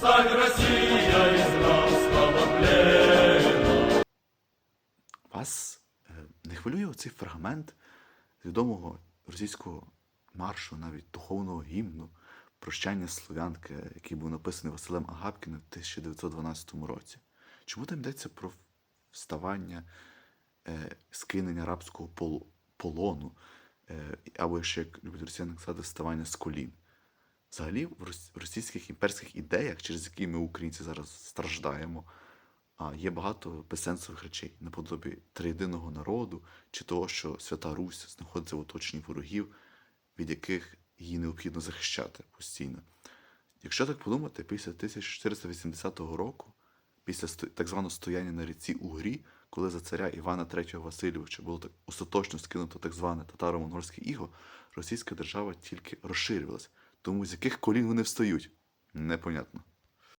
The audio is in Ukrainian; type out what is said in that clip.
Встань, Россия, из рабского плена. Вас е, не хвилює оцей фрагмент відомого російського маршу, навіть духовного гімну Прощання слов'янки, який був написаний Василем Агапкіним в 1912 році. Чому там йдеться про вставання, е, скинення рабського пол- полону, е, або ще, як люблять росіяни казати, вставання з колін? Взагалі, в російських імперських ідеях, через які ми, українці, зараз страждаємо, є багато безсенсових речей, наподобі триєдиного народу, чи того, що Свята Русь знаходиться в оточенні ворогів, від яких її необхідно захищати постійно. Якщо так подумати, після 1480 року, після так званого стояння на ріці Угрі, коли за царя Івана III Васильовича було так остаточно скинуто так зване татаро-монгольське іго, російська держава тільки розширювалась. Тому з яких колін вони встають? Непонятно.